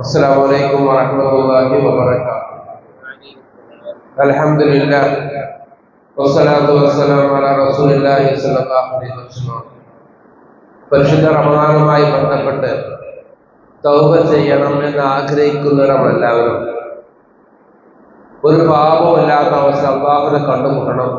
السلام عليكم ورحمة الله وبركاته الحمد لله والصلاة والسلام على رسول الله صلى الله عليه وسلم പരിശുദ്ധ റമദാനുമായി ബന്ധപ്പെട്ട് തൗബ ചെയ്യണം എന്ന് ആഗ്രഹിക്കുന്നവരെല്ലാവരും ഒരു പാപമില്ലാത്ത അവസ്ഥ അള്ളാഹുനെ കണ്ടുമുട്ടണം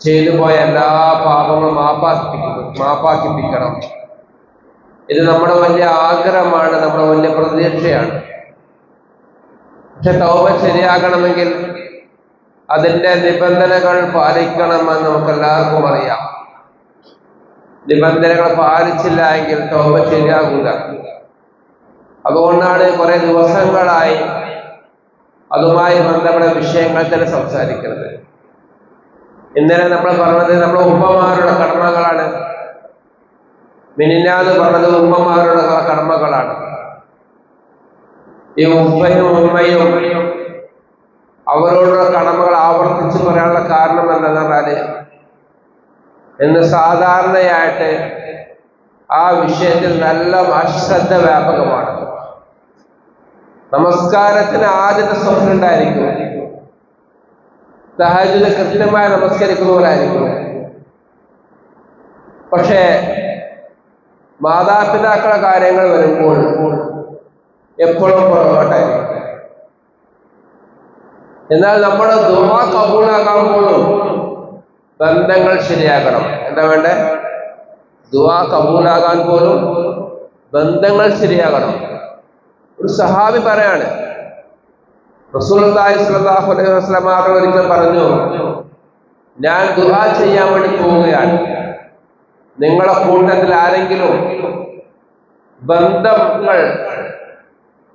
ചെയ്തു പോയ എല്ലാ പാപങ്ങളും മാപ്പാക്കിപ്പിക്കണം മാപ്പാക്കിപ്പിക്കണം ഇത് നമ്മുടെ വലിയ ആഗ്രഹമാണ് നമ്മുടെ വലിയ പ്രതീക്ഷയാണ്. പക്ഷെ തൗബ ശരിയാകണമെങ്കിൽ അതിന്റെ നിബന്ധനകൾ പാലിക്കണമെന്ന് നമുക്ക് എല്ലാവർക്കും അറിയാം. നിബന്ധനകൾ പാലിച്ചില്ല എങ്കിൽ തൗബ ശരിയാകില്ല അതുകൊണ്ടാണ് കുറെ ദിവസങ്ങളായി അതുമായി ബന്ധപ്പെട്ട വിഷയങ്ങൾ തന്നെ സംസാരിക്കുന്നത്. ഇന്നലെ നമ്മൾ പറഞ്ഞത് നമ്മുടെ ഉപ്പമാരുടെ കടമകളാണ്. മിനിഞ്ഞാന്ന് പറഞ്ഞത് ഉമ്മമാരുടെ കർമ്മങ്ങളാണ്. ഈ ഉമ്മയും ഉമ്മയും അവരോടുള്ള കടമകൾ ആവർത്തിച്ച് പറയാനുള്ള കാരണം എന്താണെന്ന് പറഞ്ഞാൽ ഇന്ന് സാധാരണയായിട്ട് ആ വിഷയത്തിൽ നല്ല അശ്രദ്ധ വ്യാപകമാണ്. നമസ്കാരത്തിന് ആദ്യത്തെ സ്വപ്നം ഉണ്ടായിരിക്കും സഹജത കൃത്യമായി നമസ്കരിക്കുന്നവരായിരിക്കും പക്ഷേ മാതാപിതാക്കളുടെ കാര്യങ്ങൾ വരുമ്പോൾ എപ്പോഴും പുറകോട്ടായിരിക്കും എന്നാൽ നമ്മുടെ ദുവാ കബൂളാകാൻ പോലും ബന്ധങ്ങൾ ശരിയാക്കണം. എന്താ വേണ്ടേ? ദുവാ കബൂലാകാൻ പോലും ബന്ധങ്ങൾ ശരിയാകണം. ഒരു സഹാബി പറയാണ് റസൂലി അലൈഹി ഒരിക്കൽ പറഞ്ഞു ഞാൻ ദുആ ചെയ്യാൻ വേണ്ടി പോവുകയാണ്. നിങ്ങളെ കൂട്ടത്തിൽ ആരെങ്കിലും ബന്ധങ്ങൾ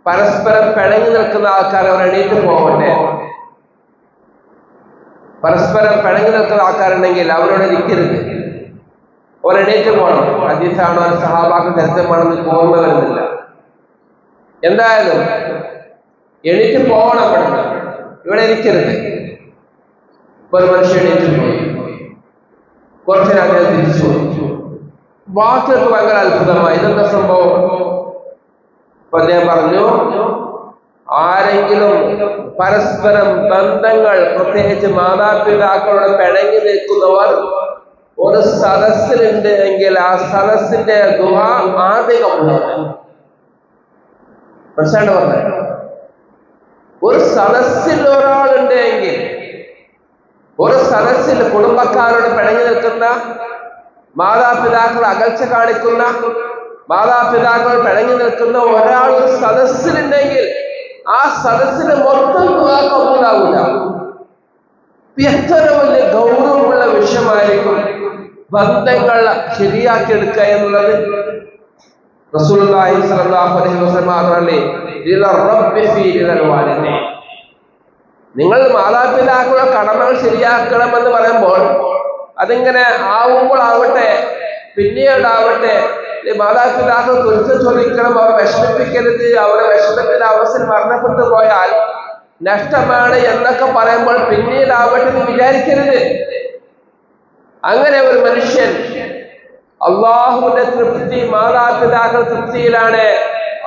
പരസ്പരം പിണങ്ങി നിൽക്കുന്ന ആൾക്കാർ അവർ എണീറ്റ് പോകട്ടെ പരസ്പരം പിണങ്ങി നിൽക്കുന്ന ആൾക്കാരുണ്ടെങ്കിൽ അവരോട് ഇരിക്കരുത്. അവർ എണീറ്റ് പോകണം. അജീസാണോ സഹാബാക്ക് ചരിത്രമാണെന്ന് ഓർമ്മ വരുന്നില്ല എന്തായാലും എണീറ്റ് പോകണം ഇവിടെ ഇവിടെ ഇരിക്കരുത്. ഒരു മനുഷ്യൻ എണീറ്റ് പോയി. കുറച്ചു തിരിച്ചു ബാക്കിയൊക്കെ ഭയങ്കര അത്ഭുതമായി ഇതെന്താ സംഭവം? അപ്പൊ അദ്ദേഹം പറഞ്ഞു ആരെങ്കിലും പരസ്പരം ബന്ധങ്ങൾ പ്രത്യേകിച്ച് മാതാപിതാക്കളോട് പിണങ്ങി നിൽക്കുന്നവർ ഒരു സദസ്സിലുണ്ട് എങ്കിൽ ആ സദസ്സിന്റെ ഗുഹ ആദ്യമുള്ളത് മനസ്സിലാണ്ട് പറഞ്ഞത് ഒരു സദസ്സിൽ ഒരാളുണ്ട് എങ്കിൽ ഒരു സദസ്സിൽ കുടുംബക്കാരോട് പിണങ്ങി നിൽക്കുന്ന മാതാപിതാക്കൾ അകൽച്ച കാണിക്കുന്ന മാതാപിതാക്കൾ പിഴങ്ങി നിൽക്കുന്ന ഒരാൾ ഒരു സദസ്സിലുണ്ടെങ്കിൽ ആ സദസ്സിന് മൊത്തം ഉണ്ടാവില്ല എത്ര വലിയ ഗൗരവമുള്ള വിഷയമായിരിക്കും ബന്ധങ്ങൾ ശരിയാക്കിയെടുക്കുക എന്നുള്ളത്. റസൂലുള്ളാഹി അലൈഹി വസല്ലം റബ്ബി ഫീ നിങ്ങൾ മാതാപിതാക്കളുടെ കടമകൾ ശരിയാക്കണമെന്ന് പറയുമ്പോൾ അതിങ്ങനെ ആവുമ്പോൾ ആവട്ടെ പിന്നീടാവട്ടെ മാതാപിതാക്കൾ കുറിച്ച് ചോദിക്കണം അവർ വിഷമിപ്പിക്കരുത് അവരെ വിഷമത്തിന്റെ അവസ്ഥയിൽ മരണപ്പെട്ടു പോയാൽ നഷ്ടമാണ് എന്നൊക്കെ പറയുമ്പോൾ പിന്നീടാവട്ടെ എന്ന് വിചാരിക്കരുത്. അങ്ങനെ ഒരു മനുഷ്യൻ അള്ളാഹുവിന്റെ തൃപ്തി മാതാപിതാക്കൾ തൃപ്തിയിലാണ്.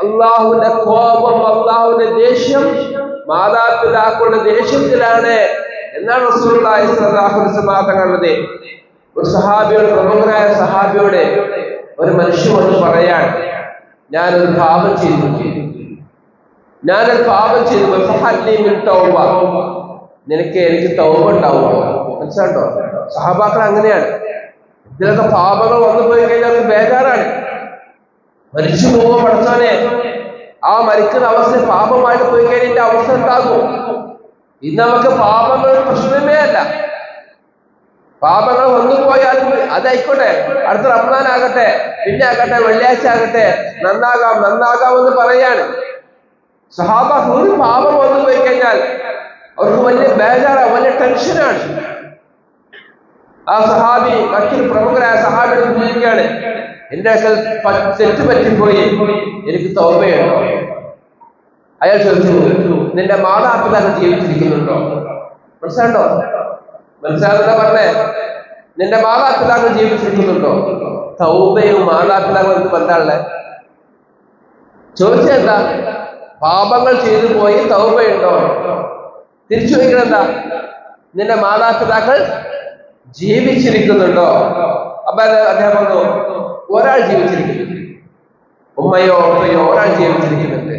അള്ളാഹുവിന്റെ കോപം അള്ളാഹുവിന്റെ ദേഷ്യം മാതാപിതാക്കളുടെ ദേഷ്യത്തിലാണ്. എന്നാണ് തങ്ങളുള്ളത് ഒരു സഹാബിയോട് പ്രമുഖരായ സഹാബിയോട് ഒരു മനുഷ്യൻ വന്ന് പറയാൻ ഞാൻ ഒരു പാപം ചെയ്തു. ഞാനൊരു പാപം ചെയ്തു. നിനക്ക് എനിക്ക് തൗബ ഉണ്ടാവുമോ? മനസ്സിലാണ്ടോ സഹാബാക്കൾ അങ്ങനെയാണ്. ഇതിലൊക്കെ പാപങ്ങൾ വന്നു പോയി കഴിഞ്ഞാൽ ബേജാറാണ്. മരിച്ചു പോകുമ്പോൾ പഠിച്ചവനെ ആ മരിക്കുന്ന അവസ്ഥ പാപമായിട്ട് പോയി കഴിഞ്ഞാൽ അവസ്ഥ ഉണ്ടാകും ഇന്ന് നമുക്ക് പാപങ്ങൾ പ്രശ്നമേ അല്ല. പാപങ്ങൾ വന്നു പോയാലും അതായിക്കോട്ടെ. അടുത്ത റമദാൻ ആകട്ടെ പിന്നെ ആകട്ടെ വെള്ളിയാഴ്ച ആകട്ടെ നന്നാകാം നന്നാകാം എന്ന് പറയാണ്. ഒരു പാപം വന്നു പോയി കഴിഞ്ഞാൽ അവർക്ക് വലിയ ബേജാറാണ് വലിയ ടെൻഷനാണ് ആ സഹാബി മറ്റൊരു പ്രമുഖരായ സഹാബിയുടെ ചോദിക്കുകയാണ് എന്റെ അക്കൽ തെറ്റ് പറ്റിപ്പോയി. എനിക്ക് തോമയുണ്ടോ അയാൾ ചോദിച്ചു നിന്റെ മാതാപിതാക്കൾ ജീവിച്ചിരിക്കുന്നുണ്ടോ? മനസ്സിലാണ്ടോ മനസ്സിലാകുന്ന പറഞ്ഞേ നിന്റെ മാതാപിതാക്കൾ ജീവിച്ചിരിക്കുന്നുണ്ടോ? തൗബയും മാതാപിതാക്കളും എന്ത് ബന്ധമുള്ളത് ചോദിച്ചെന്താ പാപങ്ങൾ ചെയ്തു പോയി തൗബയുണ്ടോ? തിരിച്ചു ചോദിക്കണം എന്താ? നിന്റെ മാതാപിതാക്കൾ ജീവിച്ചിരിക്കുന്നുണ്ടോ? അപ്പൊ അദ്ദേഹം പറഞ്ഞു ഒരാൾ ജീവിച്ചിരിക്കുന്നു. ഉമ്മയോ ഉമ്മയോ ഒരാൾ ജീവിച്ചിരിക്കുന്നുണ്ട്.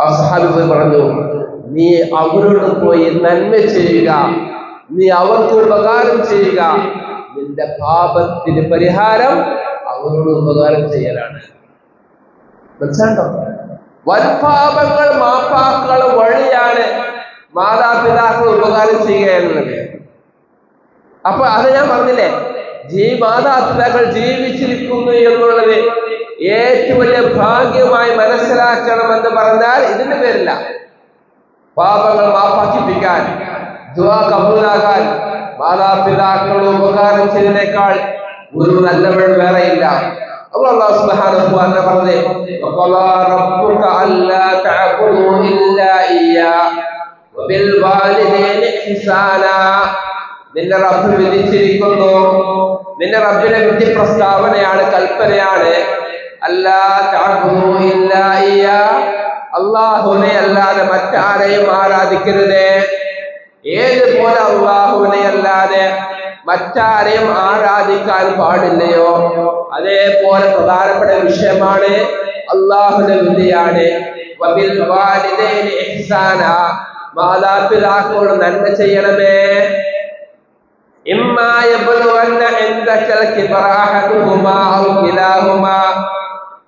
ആ സഹാബി പറഞ്ഞു നീ അവരോട് പോയി നന്മ ചെയ്യുക. നീ അവർക്ക് ഉപകാരം ചെയ്യുക. നിന്റെ പാപത്തിന് പരിഹാരം അവരോട് ഉപകാരം ചെയ്യലാണ്. മനസ്സിലാണ്ടോ വൻപാപങ്ങൾ മാപ്പാക്കൾ വഴിയാണ് മാതാപിതാക്കൾ ഉപകാരം ചെയ്യുക എന്നുള്ളത്. അപ്പൊ അത് ഞാൻ പറഞ്ഞില്ലേ? ജീ മാതാപിതാക്കൾ ജീവിച്ചിരിക്കുന്നു എന്നുള്ളത് ഏറ്റവും വലിയ ഭാഗ്യമായി മനസ്സിലാക്കണമെന്ന് പറഞ്ഞാൽ ഇതിന്റെ പേരില്ല. പാപങ്ങൾ മാപ്പാക്കിപ്പിക്കാൻ ദുആ കബൂലാകാൻ മാതാപിതാക്കൾ ഉപകാരം ചെയ്തതിനേക്കാൾ ഒരു നല്ലവൻ വേറെയില്ല. അള്ളാഹു സുബ്ഹാനഹു വ തആല പറഞ്ഞേ വഖലാ റബ്ബുക അല്ലാ തഅബുദു ഇല്ലാ ഇയ്യാ വബിൽ വാലിദൈനി ഇഹ്സാനാ. നിന്റെ റബ്ബ് വിധിച്ചിരിക്കുന്നു. നിന്റെ റബ്ബിന്റെ വിധി പ്രസ്താവനയാണ് കൽപ്പനയാണ് അള്ളാഹുവിനെ അല്ലാതെ മറ്റാരെയും ആരാധിക്കരുത്. ഏതുപോലെ അള്ളാഹുവിനെ അല്ലാതെ മറ്റാരെയും ആരാധിക്കാൻ പാടില്ലയോ? അതേപോലെ പ്രധാനപ്പെട്ട വിഷയമാണ് അള്ളാഹുവിന്റെ വിധിയാണ്. മാതാപിതാക്കളോട് നന്മ ചെയ്യണമേ. ഇമ്മാ يبلغن عندك الكبر أحدهما أو كلاهما.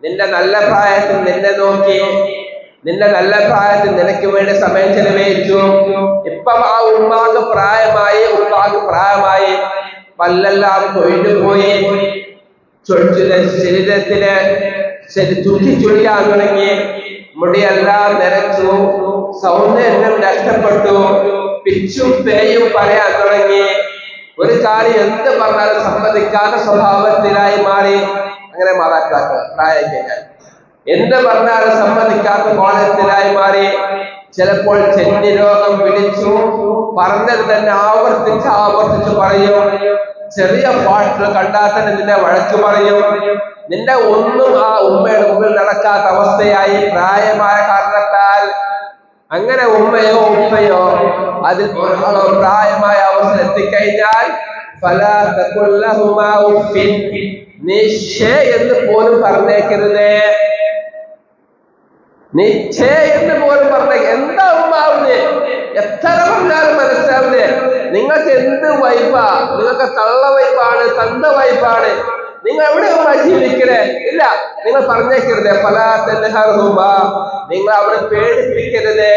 നിന്റെ നല്ല പ്രായത്തിൽ നിന്നെ നോക്കി നിന്റെ നല്ല പ്രായത്തിൽ നിനക്ക് വേണ്ടി സമയം ചെലവഴിച്ചു. ഇപ്പം ആ ഉമ്മാക്ക് പ്രായമായി ഉമ്മാക്ക് പ്രായമായി പല്ലെല്ലാം കൊഴിഞ്ഞു പോയി. ശരീരത്തിലെ ശരി ചുറ്റി ചുഴിയാൻ തുടങ്ങി. മുടിയെല്ലാം നിരച്ചു സൗന്ദര്യം നഷ്ടപ്പെട്ടു പിച്ചും പേയും പറയാൻ തുടങ്ങി. ഒരു കാര്യം എന്ത് പറഞ്ഞാലും സമ്മതിക്കാത്ത സ്വഭാവത്തിലായി മാറി അങ്ങനെ മാതാപിതാക്കൾ പ്രായം എന്ത് പറഞ്ഞാലും സമ്മതിക്കാത്ത കോലത്തിലായി മാറി ചിലപ്പോൾ ചെന്നി രോഗം പിടിച്ചു പറഞ്ഞത് തന്നെ ആവർത്തിച്ച് ആവർത്തിച്ച് പറയും. ചെറിയ പാട്ടുകൾ കണ്ടാൽ തന്നെ നിന്നെ വഴക്ക് പറയും. നിന്റെ ഒന്നും ആ ഉമ്മയുടെ മുമ്പിൽ നടക്കാത്ത അവസ്ഥയായി പ്രായമായ കാരണത്താൽ അങ്ങനെ ഉമ്മയോ ഉപ്പയോ അതിൽ ഒരാളോ പ്രായമായ അവസ്ഥ എത്തിക്കഴിഞ്ഞാൽ. നീ ഷേ എന്ന് പോലും പറഞ്ഞേക്കരുതേ. നിശ്ചയ എന്ന് പോലും പറഞ്ഞേ. എന്താ ഉമ്മാവുന്നേ? എത്ര പറഞ്ഞാലും മനസ്സിലാവുന്നേ? നിങ്ങൾക്ക് എന്ത് വൈപ്പാ നിങ്ങൾക്ക് തള്ള വൈപ്പാണ് തന്ത വൈപ്പാണ് നിങ്ങൾ എവിടെ ഉമ്മ ജീവിക്കണേ? ഇല്ല നിങ്ങൾ പറഞ്ഞേക്കരുതേ. പല നിങ്ങൾ അവിടെ പേടിപ്പിക്കരുത്.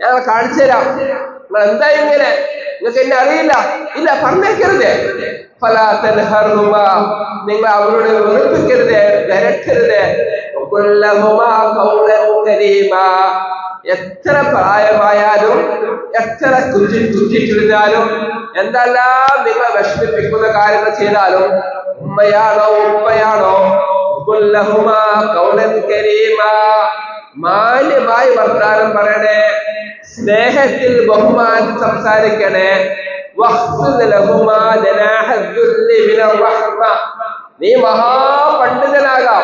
ഞങ്ങൾ കാണിച്ചു തരാം. നിങ്ങൾ എന്താ ഇങ്ങനെ? നിങ്ങൾക്ക് എന്നെ അറിയില്ല. ഇല്ല പറഞ്ഞേക്കരുത്. നിങ്ങൾ അവരോട് വെറുപ്പിക്കരുത് വരക്കരുത്. എത്ര പ്രായമായാലും എത്ര കുറ്റി ചുരിഞ്ഞാലും എന്തെല്ലാം നിങ്ങളെ വിഷമിപ്പിക്കുന്ന കാര്യങ്ങൾ ചെയ്താലും ഉമ്മയാണോ ഉപ്പയാണോ. മാന്യമായി വർത്താനം പറയണേ. സ്നേഹത്തിൽ ബഹുമാനം സംസാരിക്കണേ. നീ മഹാപണ്ഡിതനാകാം.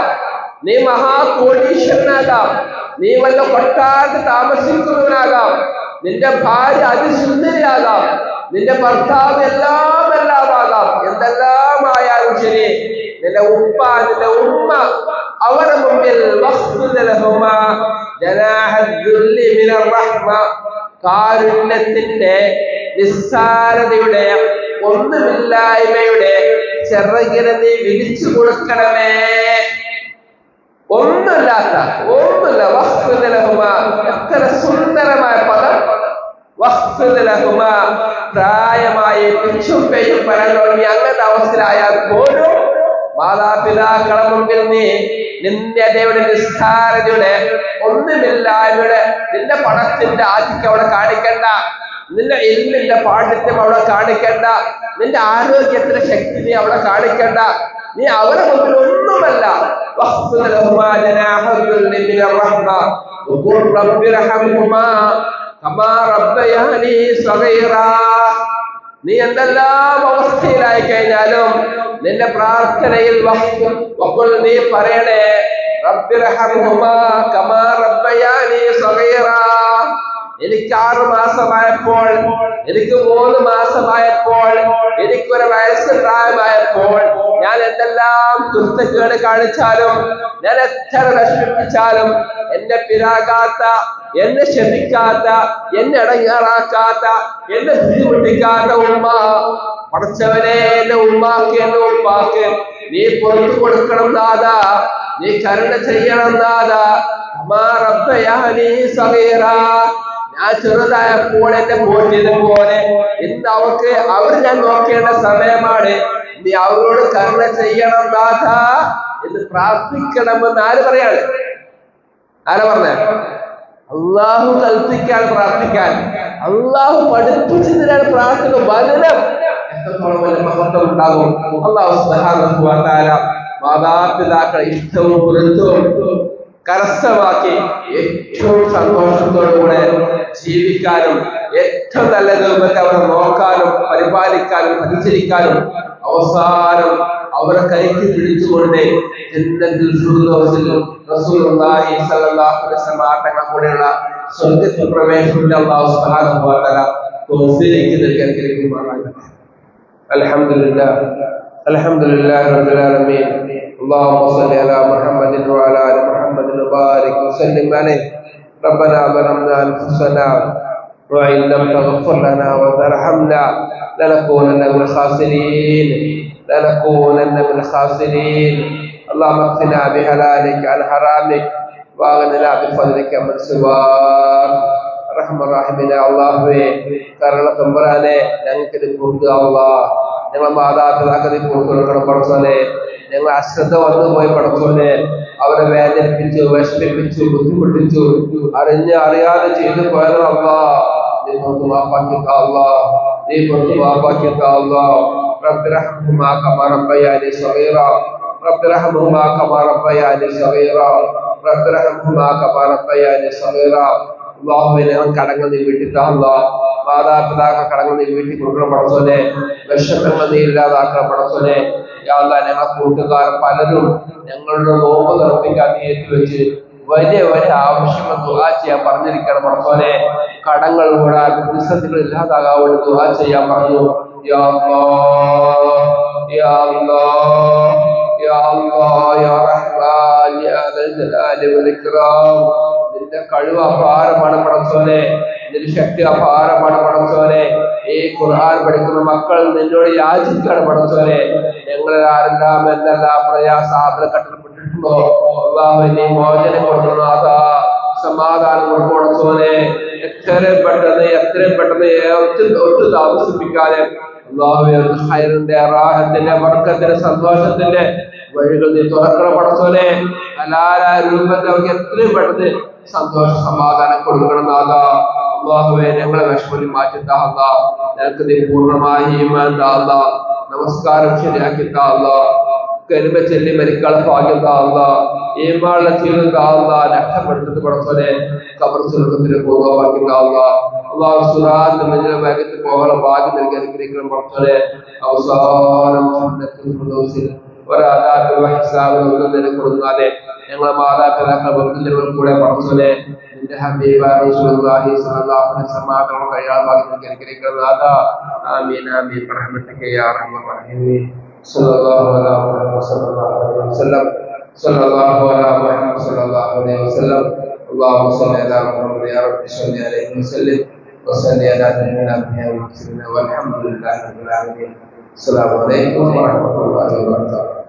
നീ മഹാകോടീശ്വരനാകാം. നീ വല്ല കൊട്ടാരത്ത് താമസിക്കുന്നവനാകാം. നിന്റെ ഭാര്യ അതിസുന്ദരിയാകാം. നിന്റെ ഭർത്താവ് എല്ലാം എല്ലാമാകാം എന്തെല്ലാം ആയാലും ശരി. നിന്റെ ഉപ്പ നിന്റെ ഉമ്മ. അവരുടെ മുമ്പിൽ. കാരുണ്യത്തിന്റെ നിസ്സാരതയുടെ ഒന്നുമില്ലായ്മയുടെ ചിറകിനെ നീ വിരിച്ചു കൊടുക്കണമേ. ഒന്നുമില്ലാത്ത ഒന്നുമില്ല വസ്തുതലഹുമ എത്ര സുന്ദരമായ പദം. വസ്തുതലഹുമ പ്രായമായി പിച്ചും പേയും പറയാൻ തുടങ്ങി അങ്ങനത്തെ അവസ്ഥയിലായാൽ പോലും മാതാപിതാക്കളെ മുമ്പിൽ നീ നിന്യതയുടെ നിസ്സാരതയുടെ ഒന്നുമില്ലായ്മയുടെ നിന്റെ പണത്തിന്റെ ആധിക്യം അവിടെ കാണിക്കണ്ട നിന്റെ എല്ലിന്റെ പാണ്ഡിത്യം അവിടെ കാണിക്കണ്ട നിന്റെ ആരോഗ്യത്തിന്റെ ശക്തി നീ അവിടെ കാണിക്കണ്ട നീ അവരെ മുമ്പിൽ ഒന്നുമല്ല واخفض لهما جناح الذل من الرحمة وقل رب ارحمهما كما ربياني صغيرا നീ എന്തെല്ലാം അവസ്ഥയിലായി കഴിഞ്ഞാലും നിന്റെ പ്രാർത്ഥനയിൽ നീ പറയണേ എനിക്ക് ആറ് മാസമായപ്പോൾ എനിക്ക് മൂന്ന് മാസമായപ്പോൾ എനിക്കൊരു വയസ്സ് പ്രായമായപ്പോൾ ഞാൻ എന്തെല്ലാം കുരുത്തക്കേട് കാണിച്ചാലും ഞാൻ എത്ര നശിപ്പിച്ചാലും എന്നെ പിരാകാത്ത എന്നെ ശപിക്കാത്ത എന്നെ അടങ്ങാറാക്കാത്ത എന്നെ ബുദ്ധിമുട്ടിക്കാത്ത ഉമ്മ. പടച്ചവനെ എന്നെ ഉമ്മാക്ക് എന്നെ ഉപ്പാക്ക് നീ പുറത്തു കൊടുക്കണം ദാദാ. നീ കരുണ ചെയ്യണം ദാദാ. ഞാൻ ചെറുതായപ്പോൾ എന്നെ പോറ്റിയത് പോലെ ഇന്ന് അവർക്ക് അവർ ഞാൻ നോക്കേണ്ട സമയമാണ്. നീ അവരോട് കരുണ ചെയ്യണം നാഥ എന്ന് പ്രാർത്ഥിക്കണമെന്ന് ആര് പറയാണ്? ആരാ പറഞ്ഞേ? അള്ളാഹു കൽപ്പിക്കാൻ പ്രാർത്ഥിക്കാൻ. അള്ളാഹു പഠിപ്പിച്ചതിനാണ് പ്രാർത്ഥന വചനം. എത്രത്തോളം വലിയ മഹത്വം ഉണ്ടാകും? അള്ളാഹു വ മാതാപിതാക്കളെ ഇഷ്ടവും പൊരുത്തവും കരസ്ഥമാക്കി ഏറ്റവും സന്തോഷത്തോടുകൂടെ ജീവിക്കാനും ഏറ്റവും നല്ല രൂപത്തിൽ അവരെ നോക്കാനും പരിപാലിക്കാനും പരിചരിക്കാനും അവസാനം അവരെ കൈക്ക് പിടിച്ചുകൊണ്ട് ജന്നത്തുൽ ഫിർദൗസിൽ റസൂലുള്ളാഹി സ്വല്ലല്ലാഹു അലൈഹി വസല്ലം തങ്ങൾ കൂടെയുള്ള സ്വർഗ്ഗത്തിൽ പ്രവേശനത്തിൽ അല്ലാഹു സുബ്ഹാനഹു വ തആല തൗഫീഖ് നൽകി അനുഗ്രഹിക്കുമാറാകട്ടെ الحمد لله الحمد لله رب العالمين اللهم صل على محمد وعلى ال محمد وبارك وسلم عليه ربنا ظلمنا انفسنا وان لم تغفر لنا وترحمنا لنكونن من الخاسرين لنكونن من الخاسرين اللهم اكفنا بحلالك عن حرامك واغننا بفضلك من سواك റഹ്മറാഹിമിനെ അള്ളാഹുവേ കരുണ തമ്പുരാനെ ഞങ്ങൾക്ക് ഇത് കൊടുക്കുക അള്ളാഹ് ഞങ്ങളെ മാതാപിതാക്കൾ ഇത് കൊടുക്കണം പടച്ചോനെ ഞങ്ങൾ അശ്രദ്ധ വന്നു പോയി പടച്ചോനെ അവരെ വേദനിപ്പിച്ചു വിഷമിപ്പിച്ചു ബുദ്ധിമുട്ടിച്ചു അറിഞ്ഞ് അറിയാതെ ചെയ്തു പോയത് അള്ളാ നീ പുറത്ത് മാപ്പാക്കിക്ക അള്ളാ നീ പുറത്ത് മാപ്പാക്കിക്ക അള്ളാ رب رحمهما كما ربياني صغيرا رب رحمهما كما ربياني صغيرا رب رحمهما كما ربياني صغيرا അള്ളാഹുവെ ഞങ്ങൾ കടങ്ങൾ നീ വീട്ടിത്താള്ള മാതാപിതാക്കൾ കടങ്ങൾ നീ വീട്ടിൽ കൊടുക്കണം പടച്ചോനെ വിഷമങ്ങൾ നീ ഇല്ലാതാക്കണം പടച്ചോനെ യാള്ള ഞങ്ങളെ കൂട്ടുകാർ പലരും ഞങ്ങളുടെ നോമ്പ് നിർമ്മിക്കാൻ നീ എത്തിവെച്ച് വലിയ വലിയ ആവശ്യങ്ങൾ ദുഹാ ചെയ്യാൻ പറഞ്ഞിരിക്കണം. അതുപോലെ കടങ്ങൾ കൂടാൻ പ്രതിസന്ധികൾ ഇല്ലാതാകാൻ ദുആ ചെയ്യാൻ പറഞ്ഞു. യാ അല്ലാഹ് യാ അല്ലാഹ് നിന്റെ കഴിവ് അപാരമാണ് പടച്ചോനെ നിന്റെ ശക്തി അപാരമാണ് പടച്ചോനെ ഈ ഖുർആൻ പഠിക്കുന്ന മക്കൾ നിന്നോട് യാചിക്കാണ് പടച്ചോനെ ഞങ്ങളെല്ലാരെല്ലാം എന്തെല്ലാം പ്രയാസാപന കട്ടപ്പെട്ടിട്ടുണ്ടോ നീ മോചനം കൊടുക്കണം സമാധാനം കൊടുക്കണം പടച്ചോനെ എത്രയും പെട്ടെന്ന് എത്രയും പെട്ടെന്ന് ഒട്ടും താമസിപ്പിക്കാതെ അള്ളാഹുവേ ഹൈറിന്റെ റാഹത്തിന്റെ വർക്കത്തിന്റെ സന്തോഷത്തിന്റെ വഴികൾ നീ തുറക്കണം പടത്തോനെ ഹലാലായ രൂപത്തിൽ അവർക്ക് എത്രയും പെട്ടെന്ന് സന്തോഷ സമാധാനം കൊടുക്കണം നാഥാ അള്ളാഹുവെ ഞങ്ങളെ വിഷമതി മാറ്റി താന്ന ഞങ്ങൾക്ക് നീ പൂർണമായി നമസ്കാരം ശരിയാക്കി താന്ന കരിമ ചെല്ലി മരിക്കാളെ ഭാഗ്യം താന്ന ഈമാളുടെ ജീവിതം താന്ന നഷ്ടപ്പെടുത്തിട്ട് പടച്ചോനെ കബർ സ്വർഗത്തിന് പൂർണ്ണമാക്കി താന്ന അള്ളാഹു സുറാത്ത് മഞ്ഞ വേഗത്തിൽ പോകാനുള്ള ഭാഗ്യം നൽകി അനുഗ്രഹിക്കണം പടച്ചോനെ അവസാനം ജന്നത്തുൽ ഫിർദൗസിൽ ഒരാദാബിലും ഹിസാബിലും ഒന്നും നിനക്ക് കൊടുക്കാതെ ഞങ്ങളെ മാതാപിതാക്കൾ ബന്ധുജനങ്ങൾ കൂടെ പടച്ചോനെ നിന്റെ ഹബീബായ റസൂലുള്ളാഹി സ്വല്ലല്ലാഹു അലൈഹി വസല്ലം തങ്ങൾ കയ്യാൽ ഭാഗ്യം അനുഗ്രഹിക്കണം നാഥാ صلى الله على محمد صلى الله عليه وسلم. صلى الله على محمد صلى الله عليه وسلم. اللهم صل على محمد يا رب. صل عليه وسلم. وصل على سيدنا محمد والحمد لله رب العالمين. السلام عليكم ورحمة الله وبركاته.